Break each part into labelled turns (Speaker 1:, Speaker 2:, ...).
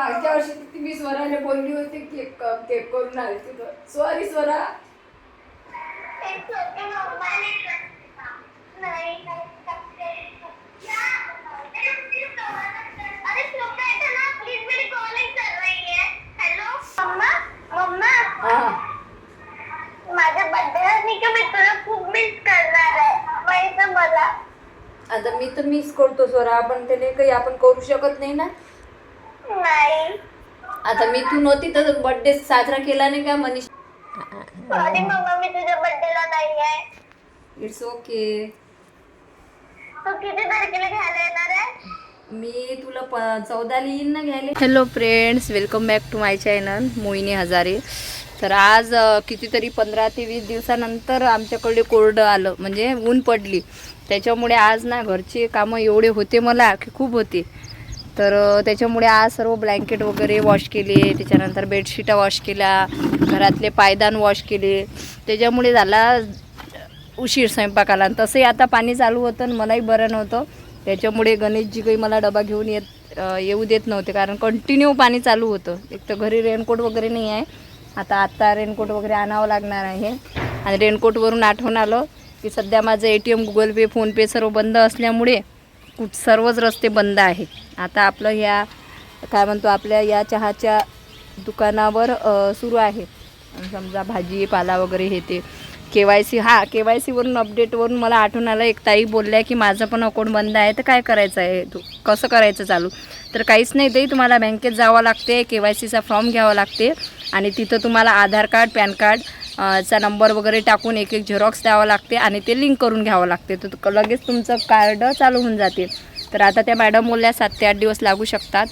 Speaker 1: मागच्या वर्षी ती मी स्वराला बोलली होती केक केक करून आले तिथं सॉरी स्वरा.
Speaker 2: नाही माझ्या नाही का मी तुला खूप मिस करणार आहे? माहिती मला.
Speaker 1: आता मी तर मिस करतो स्वरा पण त्याने काही आपण करू शकत नाही ना.
Speaker 2: नाही.
Speaker 1: आता मी तू नव्हती तर बर्थडे साजरा केला नाही का मनीष?
Speaker 2: सॉरी मम्मा मी तुझ्या बर्थडेला नाही आहे
Speaker 1: इट्स ओके
Speaker 2: तू किती तारखेला घ्यायला येणार आहे?
Speaker 1: मी तुला प चौदाला येईन ना घ्यायला. Hello friends welcome back to my channel Mohini Hazare तर आज अ, कितीतरी पंधरा ते वीस दिवसानंतर आमच्याकडे कोरडं आलं. म्हणजे ऊन पडली. त्याच्यामुळे आज ना घरचे कामं एवढे होते मला की खूप होते. तर त्याच्यामुळे आज सर्व ब्लँकेट वगैरे वॉश केले. त्याच्यानंतर बेडशीटा वॉश केल्या. घरातले पायदान वॉश केले. त्याच्यामुळे झाला उशीर स्वयंपाकाला. तसंही आता पाणी चालू होतं आणि मलाही बरं नव्हतं. त्याच्यामुळे गणेशजी काही मला डबा घेऊन येत येऊ देत नव्हते. कारण कंटिन्यू पाणी चालू होतं. एक तर घरी रेनकोट वगैरे नाही आहे. आता आत्ता रेनकोट वगैरे आणावं लागणार आहे. आणि रेनकोटवरून आठवण आलं की सध्या माझं A T M Google pay PhonePe सर्व बंद असल्यामुळे कुठ सर्वच रस्ते बंद आहे आता आपलं ह्या काय म्हणतो आपल्या या चहाच्या दुकानावर सुरू आहे. समजा भाजी पाला वगैरे हे ते. के वाय सी हा के वाय सीवरून अपडेटवरून मला आठवण आलं. एक ताई बोलल्या की माझं पण अकाउंट बंद आहे तर काय करायचं आहे तू? कसं करायचं चालू? तर काहीच नाही ते तुम्हाला बँकेत जावं लागते के वाय सीचा फॉर्म घ्यावा लागते. आणि तिथं तुम्हाला आधार कार्ड पॅन कार्ड चा नंबर वगैरे टाकून एक एक झेरॉक्स द्यावं लागते आणि ते लिंक करून घ्यावं लागते. तर लगेच तुमचं कार्ड चालू होऊन जाते. तर आता त्या मॅडम बोलल्या सात ते आठ दिवस लागू शकतात.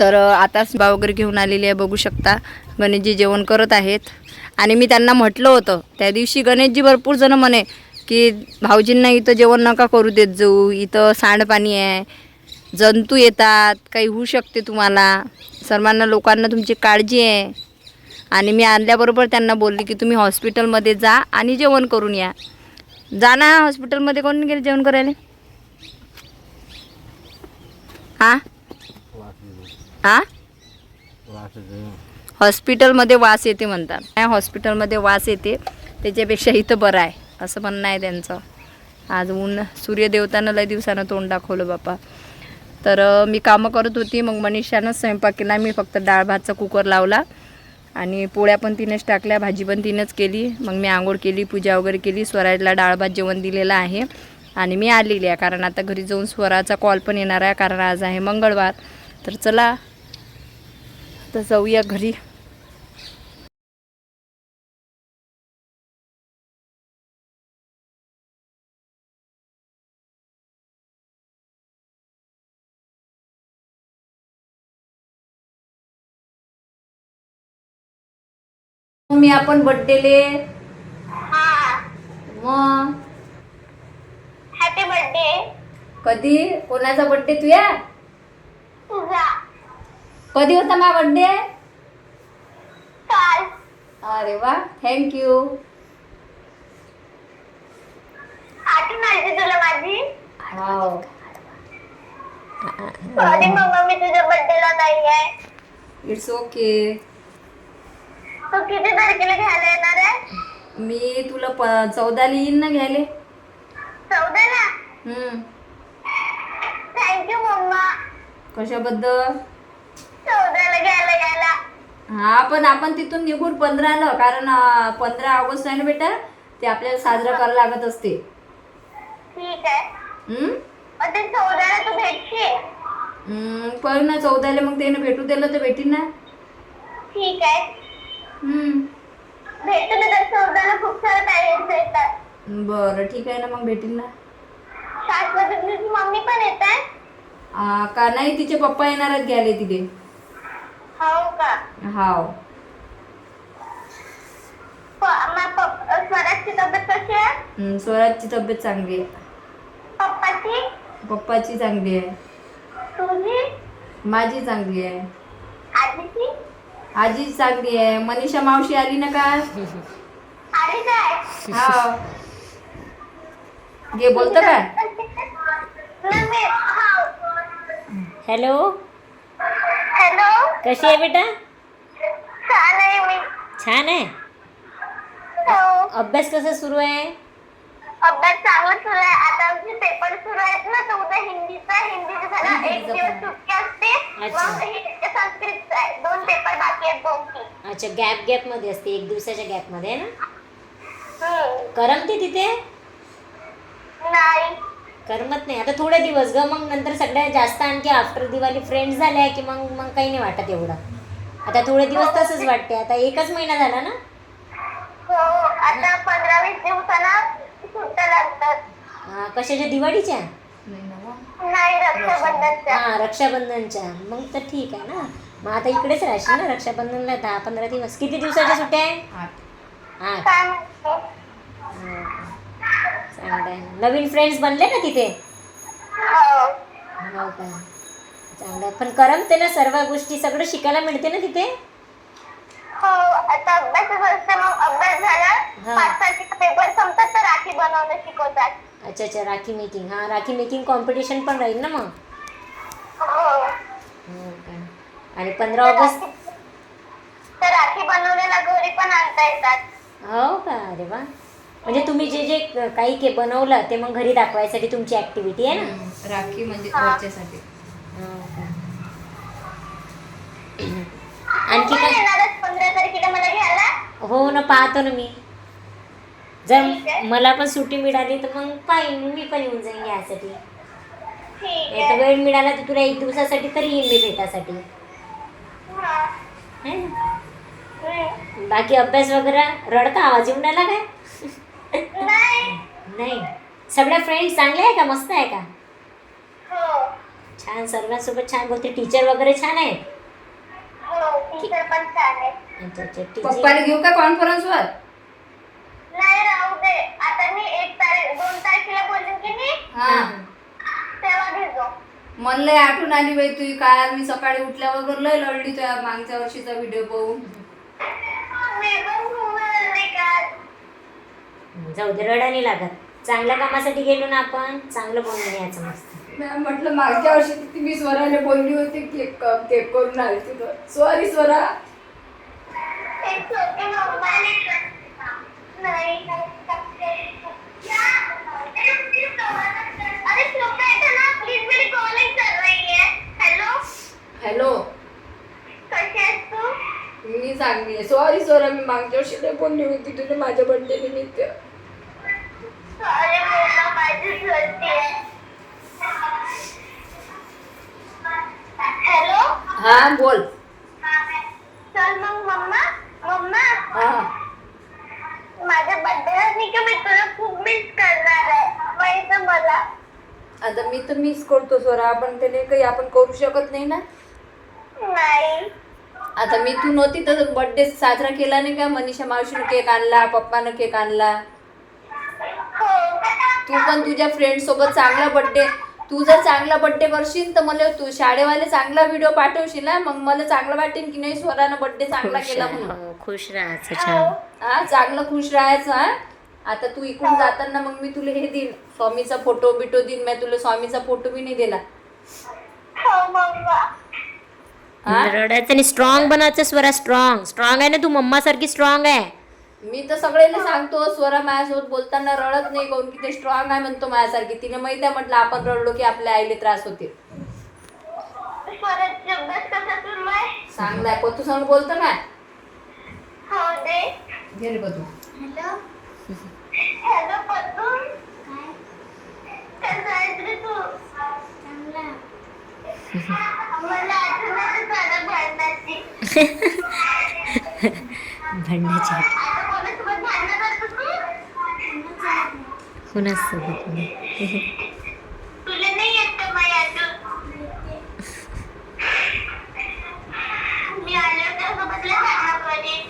Speaker 1: तर आताच बा वगैरे घेऊन आलेली आहे बघू शकता. गणेशजी जेवण करत आहेत. आणि मी त्यांना म्हटलं होतं त्या दिवशी गणेशजी भरपूर जण म्हणे की भाऊजींना इथं जेवण नका करू देत जाऊ. इथं सांडपाणी आहे. जंतू येतात. काही होऊ शकते तुम्हाला. सर्वांना लोकांना तुमची काळजी आहे. आणि मी आणल्याबरोबर त्यांना बोलली की तुम्ही हॉस्पिटलमध्ये जा आणि जेवण करून या. जा ना हॉस्पिटलमध्ये कोण गेले जेवण करायला? हां? हां? हॉस्पिटलमध्ये वास येते म्हणतात. नाही हॉस्पिटलमध्ये वास येते त्याच्यापेक्षा इथं बरं आहे असं म्हणणं आहे त्यांचं. आज ऊन सूर्यदेवतानं लय दिवसानं तोंड दाखवलं बापा. तर मी कामं करत होती मग मनीषानं स्वयंपाक केला मी फक्त डाळ भातचा कुकर लावला. आणि पोळ्या पण तिनेच टाकल्या भाजी पण तिनेच केली. मग मी आंघोळ केली पूजा वगैरे केली. स्वराजला डाळ भात जेवण दिलेलं आहे. आणि मी आलेली आहे कारण आता घरी जाऊन स्वराचा कॉल पण येणार आहे कारण आज आहे मंगळवार. तर चला तर जाऊया घरी. मी आपण
Speaker 2: हा.
Speaker 1: मग?
Speaker 2: हॅपी बर्थडे
Speaker 1: कधी? कोणाचा बड्डे तुया?
Speaker 2: तुझा.
Speaker 1: कधी होता माझा बड्डे
Speaker 2: काल.
Speaker 1: अरे वा थँक्यू
Speaker 2: आठवण आली तुला माझी?
Speaker 1: हो
Speaker 2: सॉरी मम्मा मी तुझ्या बर्थडेला नाही आहे?
Speaker 1: इट्स ओके
Speaker 2: तू किती तारखेला घ्यायला येणार आहे?
Speaker 1: मी तुला प चौदाला येईन ना घ्यायले.
Speaker 2: चौदाला?
Speaker 1: हम्म.
Speaker 2: थँक्यू मम्मा
Speaker 1: कशाबद्दल?
Speaker 2: चौदाला घ्यायला यायला
Speaker 1: हा पण आपण तिथून निघून पंधराला कारण पंधरा ऑगस्ट आहे ना बेटा ते आपल्याला साजरा करायला लागत असते.
Speaker 2: ठीक आहे.
Speaker 1: हम्म?
Speaker 2: मग ते चौदाला तू भेटशील?
Speaker 1: हम्म, पण ना चौदाला मग त्यानं भेटू दिलं तर भेटीन ना.
Speaker 2: ठीक आहे.
Speaker 1: हम्म.
Speaker 2: भेटू दे तर चौदाला खूप सारे पॅरेंट्स येतात.
Speaker 1: बरं ठीक आहे ना मग भेटीन ना.
Speaker 2: शाश्वती तुझी मम्मी पण येत आहे
Speaker 1: आ, का नाही तिचे पप्पा येणार आहेत घ्यायला तिथे.
Speaker 2: हो का?
Speaker 1: हाव.
Speaker 2: प- मग पप- स्वराजची तब्येत कशी आहे?
Speaker 1: हम्म, स्वराजची तब्येत चांगली आहे.
Speaker 2: पप्पाची?
Speaker 1: पप्पाची चांगली आहे.
Speaker 2: तुझी?
Speaker 1: माझी चांगली आहे. आजी चांगली आहे. मनीषा मावशी आली ना का? हा. घे बोलतं
Speaker 2: नाही, मी- हाव.
Speaker 1: हॅलो?
Speaker 3: कशी आहे बेटा?
Speaker 2: छान आहे मी.
Speaker 3: छान आहे?
Speaker 2: हो.
Speaker 3: अभ्यास कसा सुरू आहे?
Speaker 2: अभ्यास चांगला सुरू आहे. आता आमचे पेपर सुरू आहेत ना तर उद्या हिंदीचा हिंदीचा झाला एक दिवस सुट्टी असते.
Speaker 3: अच्छा.
Speaker 2: मग हे संस्कृतचा आहे. दोन पेपर बाकी आहेत दोन तीन
Speaker 3: अच्छा गॅप गॅपमध्ये असते. एक दिवसाच्या गॅपमध्ये आहे ना. करमते तिथे
Speaker 2: नाही.
Speaker 3: करमत नाही. आता थोडे दिवस ग. मग नंतर सगळ्यात जास्त आणखी आफ्टर दिवाळी फ्रेंड्स झाल्या की मग मग काही नाही वाटत एवढं. आता थोडे दिवस तसंच वाटते. आता एकच महिना झाला ना
Speaker 2: हो आता पंधरा वीस दिवसांना सुट्ट्या लागतात
Speaker 3: हा, कशाच्या? दिवाळीच्या?
Speaker 2: नाही रक्षाबंधनच्या.
Speaker 3: हा रक्षाबंधनच्या. मग तर ठीक आहे ना. मग आता इकडेच राहशील ना रक्षाबंधनला दहा पंधरा दिवस. किती दिवसाच्या सुट्ट्या आहे? हा
Speaker 2: काय म्हणते?
Speaker 3: हो का. चांगलं आहे. नवीन फ्रेंड्स बनले ना तिथे?
Speaker 2: हो.
Speaker 3: हो का? चांगलं आहे. पण करमते ना सर्व गोष्टी? सगळं शिकायला मिळते ना तिथे?
Speaker 2: हो. आता अभ्यासच असते मग अभ्यास झाला.
Speaker 3: हा.
Speaker 2: पाच तारखेचा पेपर संपतात तर राखी बनवणं शिकवतात.
Speaker 3: अच्छा अच्छा राखी मेकिंग हा राखी मेकिंग कॉम्पिटिशन पण राहील ना मग?
Speaker 2: हो.
Speaker 3: हो का? आणि पंधरा ऑगस्ट?
Speaker 2: तर राखी बनवलेला घरी पण आणता येतात.
Speaker 3: हो का? अरे वा. म्हणजे तुम्ही जे जे काही के बनवलं ते मग घरी दाखवायसाठी तुमची ऍक्टिव्हिटी आहे ना?
Speaker 1: राखी म्हणजे
Speaker 2: हा.
Speaker 1: वरच्यासाठी
Speaker 3: हो आणखी काय?
Speaker 2: येणारच पंधरा तारखेला मला घ्यायला?
Speaker 3: हो ना पाहतो ना मी. जर. मला पण सुट्टी मिळाली तर मग पाहिन मी पण येऊन जाईन यासाठी. नाही वेळ मिळाला तर तुला एक दिवसासाठी तरी येईन मी भेटासाठी
Speaker 2: हा.
Speaker 3: है. ना. बाकी अभ्यास वगैरे रडता आवाज येऊन आला काय?
Speaker 2: नाही.
Speaker 3: सगळ्या फ्रेंड्स चांगले आहे का? मस्त आहे का?
Speaker 2: हो.
Speaker 3: छान सर्वांसोबत छान. बोलते टीचर वगैरे छान आहेत?
Speaker 2: हो
Speaker 3: अच्छा अच्छा टीचर
Speaker 1: पप्पाला घेऊ का कॉन्फरन्स वर?
Speaker 2: नाही राहू दे. आता मी एक तारीख दोन तारखेला बोलली की मी
Speaker 1: हा.
Speaker 2: तेव्हा घेतो
Speaker 1: मन लय आठवण आली बाई तुझी. काय मी सकाळी उठल्यावर लय लढली तुझ्या मागच्या वर्षीचा व्हिडिओ पाहून.
Speaker 2: मी पण खूप रडले काल.
Speaker 3: जाऊ दे रडा नाही लागत. चांगल्या कामासाठी गेलो ना आपण चांगलं बोलून यायचं मस्त.
Speaker 1: मी म्हटलं मागच्या वर्षी किती मी स्वराने बोलली होती केक केक करून आली तुझं सॉरी स्वरा.
Speaker 2: एक छोटी मम्मा हेलो तू?
Speaker 1: मी सांगली सॉरी स्वरा मी मागच्या वर्षी लय बोलली होती. तुझ्या माझ्या बर्थडे निमित्त.
Speaker 2: आहे.
Speaker 1: हा बोल.
Speaker 2: चल मग मम्मा
Speaker 1: हा
Speaker 2: माझ्या बर्थडेला नाही का मी तुला खूप मिस करणार आहे? माहिती मला.
Speaker 1: आता मी तर मिस करतो स्वरा पण त्याने काही आपण करू शकत नाही ना?
Speaker 2: नाही.
Speaker 1: आता मी तू नव्हती तर बर्थडे साजरा केला नाही का? मनीषा मावशीनं केक आणला पप्पानं केक आणला.
Speaker 2: हो.
Speaker 1: तू पण तुझ्या फ्रेंड सोबत चांगला बर्थडे तू जर चांगला बर्थडे करशील तर मला तू शाळेवाले चांगला व्हिडिओ पाठवशील ना मग मला चांगलं वाटेल की नाही? स्वरानं बर्थडे चांगला केला म्हणून.
Speaker 3: हो, खुश राहायचं छान.
Speaker 1: हा चांगलं खुश राहायचं हा? आता तू इकडून जाताना मग मी तुला हे देईन. स्वामीचा फोटो बिटो देईन. मी तुला स्वामीचा फोटो बी नाही दिला.
Speaker 2: हो मम्मा.
Speaker 1: हा?
Speaker 3: रडायचं आणि स्ट्रॉंग बनायचं स्वरा स्ट्रॉंग स्ट्रॉंग आहे ना तू? मम्मा सारखी स्ट्रॉंग आहे.
Speaker 1: मी तर सगळ्यांना सांगतो स्वरा माझ्यासोबत बोलताना रडत नाही कोण. की ते स्ट्रॉंग आहे म्हणतो माझ्यासारखी. तिने माहिती आहे म्हटलं आपण रडलो की आपल्या आईले त्रास होते
Speaker 2: आहे?
Speaker 1: सांगलाय पतू सांग बोलतो ना.
Speaker 2: हो दे.
Speaker 1: घे
Speaker 2: तू मला आठवण आहे साडा भांडणाची
Speaker 3: भांडण्याची
Speaker 2: आता कोणासोबत भांडण करतो तू?
Speaker 3: कुणासोबत नाही
Speaker 2: तुला नाही येत का माझ्या आठवण मी आल्यावर त्यासोबत लय भांडणं करेन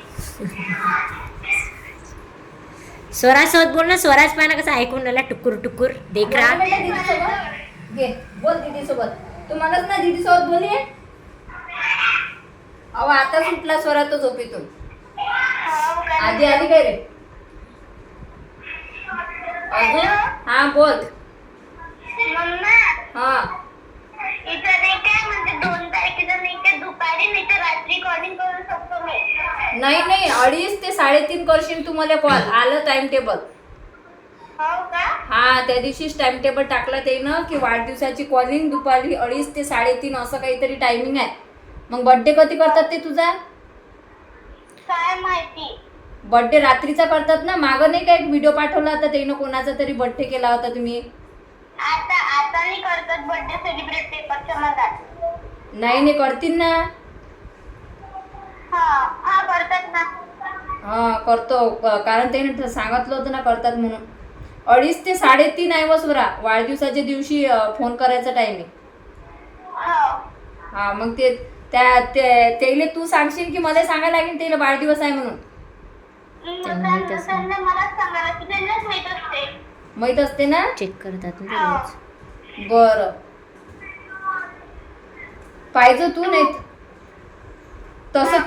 Speaker 3: स्वरासोबत बोल ना स्वराज पाहा ना कसं ऐकून राहिला टुकुर टुकुर. देख रहा
Speaker 1: दीदी सोबत घे बोल दीदी सोबत तू म्हणत ना दीदी सोबत बोलली अहो आता सुटला स्वरा तो झोपेतून.
Speaker 2: का?
Speaker 1: आधी आली काय रे? अजून हा बोल.
Speaker 2: मम्मा.
Speaker 1: हा.
Speaker 2: इथं नाही नाही
Speaker 1: अडीच ते साडेतीन करशील तू मला कॉल आलं टाइम टेबल
Speaker 2: हो का?
Speaker 1: हा त्या दिवशीच टाइम टेबल टाकला ते ना की वाढदिवसाची कॉलिंग दुपारी अडीच ते साडेतीन असं काहीतरी टायमिंग आहे. मग बर्थडे कधी करतात ते तुझा? बर्थडे रात्रीचा करतात ना? मागं नाही का एक व्हिडिओ पाठवला होता त्यानं कोणाचा तरी बर्थडे केला होता तुम्ही?
Speaker 2: आता आता नाही करतात बर्थडे सेलिब्रेट पेपरच्या मधात.
Speaker 1: नाही नाही करतील ना.
Speaker 2: हा हा ना.
Speaker 1: हा करतो. क- कारण त्याने सांगितलं होतं ना करतात म्हणून. अडीच ते साडेतीन आहे वसुरा वाढदिवसाच्या दिवशी फोन करायचा टायमिंग
Speaker 2: हो.
Speaker 1: हा मग ते त्या ते- त्याले तू सांगशील की मला सांगायला लागेल त्याला वाढदिवस आहे म्हणून.
Speaker 2: माहीत असते.
Speaker 1: माहीत असते. ना?
Speaker 3: चेक करतात ना
Speaker 2: हो.
Speaker 1: बर. पाहिजे तू नाही तसं?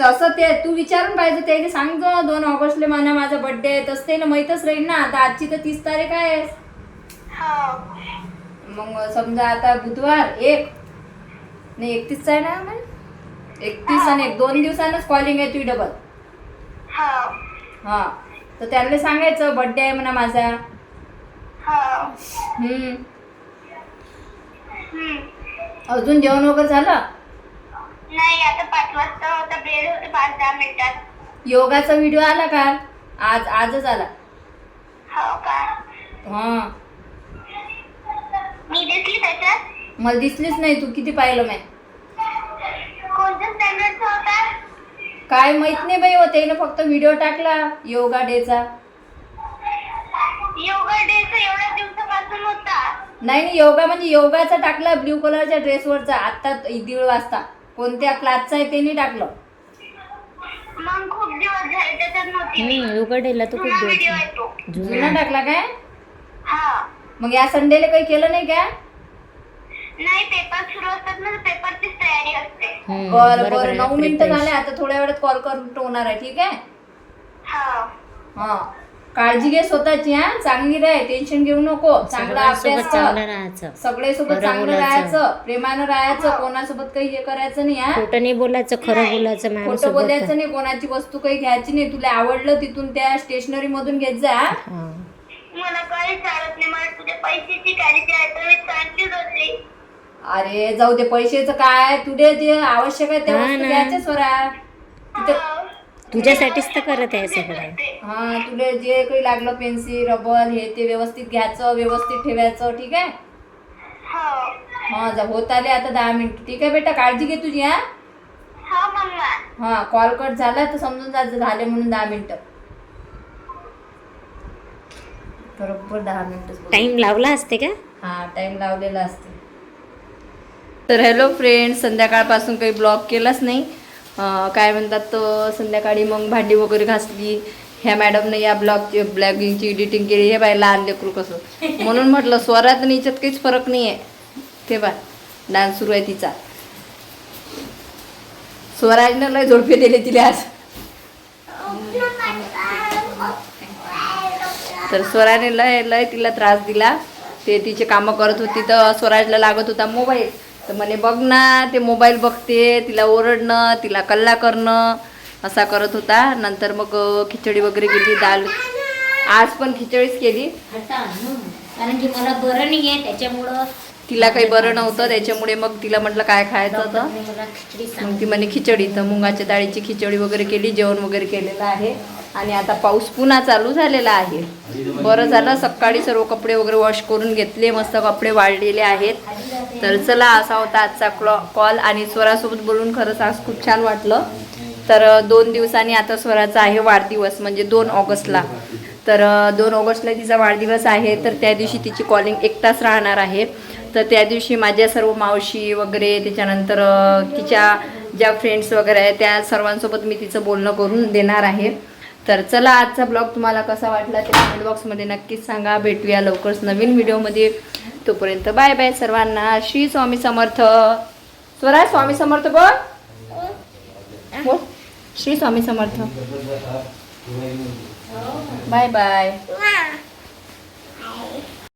Speaker 1: तसं ते तू विचारून पाहिजे त्याला सांग दोन ऑगस्टला म्हणा माझा बर्थडे आहे तसं त्याला माहीतच राहील ना आता आजची तर तीस तारीख आहे.
Speaker 2: हो.
Speaker 1: मग समजा आता बुधवार एक. नाही एकतीसचा आहे ना मग? एकतीस आणि एक दोन दिवसांनाच कॉलिंग आहे तुझी डबल
Speaker 2: हो.
Speaker 1: हा. तर त्याला सांगायचं बर्थडे आहे म्हणा माझा.
Speaker 2: हो.
Speaker 1: हम्म. अजून जेवण वगैरे झालं?
Speaker 2: नाही आता पाच वाजता होता होते पाच दहा मिनिटात.
Speaker 1: योगाचा व्हिडिओ आला का? आज आजच आला.
Speaker 2: हो का?
Speaker 1: हा.
Speaker 2: मी दिसली त्याच्यात?
Speaker 1: मला दिसलीच नाही तू किती पाहिलं मी?
Speaker 2: कोणत्या स्टँडर्डचा होता?
Speaker 1: काय माहीत नाही बाई हो त्यानं फक्त व्हिडिओ टाकला योगा डेचा. नाही नाही योगा म्हणजे योगाचा टाकला ब्ल्यू कलरच्या ड्रेसवरचा. आत्ता दीड वाजता. कोणत्या क्लासचा आहे त्यांनी टाकलं.
Speaker 2: मग खूप दिवस झाले त्याच्यात नव्हती मी.
Speaker 3: हम्म, उघडेला तो खूप
Speaker 2: जुना
Speaker 3: दिवस
Speaker 2: व्हिडिओ
Speaker 3: झाले.
Speaker 2: आहे तो
Speaker 3: जुना.
Speaker 1: जुना टाकला काय?
Speaker 2: हा.
Speaker 1: मग या संडेला काही केलं नाही का?
Speaker 2: नाही पेपर सुरू असतात ना पेपरचीच तयारी असते.
Speaker 3: हम्म,
Speaker 1: बरं
Speaker 3: बरोबर
Speaker 1: बरं.
Speaker 3: आहे,
Speaker 1: नऊ मिनिटं. झाले आता थोड्या वेळात कॉल करून होणार आहे ठीक आहे?
Speaker 2: हा.
Speaker 1: हा. काळजी घे स्वतःची हा? चांगली राह टेन्शन घेऊ नको. चांगला अभ्यास
Speaker 3: चांगलं राहायचं.
Speaker 1: सगळे सोबत
Speaker 3: बरं
Speaker 1: चांगलं
Speaker 3: बोलायचं.
Speaker 1: राहायचं प्रेमानं राहायचं कोणासोबत काही हे करायचं नाही हा?
Speaker 3: खोटं नाही बोलायचं खरं बोलायचं मॅम
Speaker 1: खोटं बोलायचं नाही कोणाची वस्तू काही घ्यायची नाही. तुला आवडलं तिथून त्या स्टेशनरी मधून घेत जा हा?
Speaker 2: मला काही चालत नाही. मला तुझ्या पैशाची काळजी आहे. तर मी चांगलीच होती
Speaker 1: अरे जाऊ दे. पैशाचं काय? तुला जे आवश्यक आहे त्या
Speaker 3: हा
Speaker 1: वस्तू
Speaker 3: ना.
Speaker 1: तिथं
Speaker 3: तुझ्यासाठीच तर करत आहे सगळं
Speaker 1: हा तुला जे काही लागलं पेन्सिल रबर हे ते व्यवस्थित घ्यायचं व्यवस्थित ठेवायचं ठीक आहे?
Speaker 2: हो.
Speaker 1: हा जा होत आले आता दहा मिनिट. ठीक आहे बेटा काळजी घे तुझी हा?
Speaker 2: हो मम्मा.
Speaker 1: हा कॉल कट झाला तर समजून जायचं झाले म्हणून दहा मिनिटं. बरोबर दहा मिनिटं
Speaker 3: टाइम लावला असते का?
Speaker 1: हा टाइम लावलेला असते. तर हॅलो फ्रेंड संध्याकाळपासून काही ब्लॉग केलाच नाही. काय म्हणतात तर संध्याकाळी मग भांडी वगैरे घासली. ह्या मॅडमने या ब्लॉगची ब्लॉगिंगची एडिटिंग केली. हे बाय लहान लेकरू कसं. म्हणून म्हटलं स्वरात आणि याच्यात काहीच फरक नाही आहे ते बा डान्स सुरू आहे तिचा. स्वराजनं लय झोडपे दिले तिला आज. तर स्वराने लय लय तिला त्रास दिला. ते तिचे कामं करत होती तर स्वराजला लागत होता मोबाईल. तर म्हणे बघ ना ते मोबाईल बघते तिला ओरडणं तिला कल्ला करणं असा करत होता. नंतर मग खिचडी वगैरे केली दाल. आज पण खिचडीच केली.
Speaker 3: कारण की मला बरं नाही आहे त्याच्यामुळं
Speaker 1: तिला काही बरं नव्हतं. त्याच्यामुळे मग तिला म्हटलं काय खायचं होतं मग ती म्हणे खिचडी. तर मुगाच्या डाळीची खिचडी वगैरे केली जेवण वगैरे केलेलं आहे. आणि आता पाऊस पुन्हा चालू झालेला आहे. बरं झालं. सकाळी सर्व कपडे वगैरे वॉश करून घेतले. मस्त कपडे वाळलेले आहेत. तर चला असा होता आजचा क्लॉ कॉल आणि स्वरासोबत बोलून खरंच आज खूप छान वाटलं. तर दोन दिवसांनी आता स्वराचा आहे वाढदिवस म्हणजे दोन ऑगस्टला. तर दोन ऑगस्टला तिचा वाढदिवस आहे तर त्या दिवशी तिची कॉलिंग एक तास राहणार आहे. तर त्या दिवशी माझ्या सर्व मावशी वगैरे त्याच्यानंतर तिच्या ज्या फ्रेंड्स वगैरे आहेत त्या सर्वांसोबत मी तिचं बोलणं करून देणार आहे. तर चला आजचा ब्लॉग तुम्हाला कसा वाटला ते कमेंट बॉक्समध्ये नक्कीच सांगा. भेटूया लवकरच नवीन व्हिडिओमध्ये तोपर्यंत बाय बाय सर्वांना. श्री स्वामी समर्थ. स्वराज स्वामी समर्थ बोल. बोल. श्री स्वामी समर्थ. Bye bye.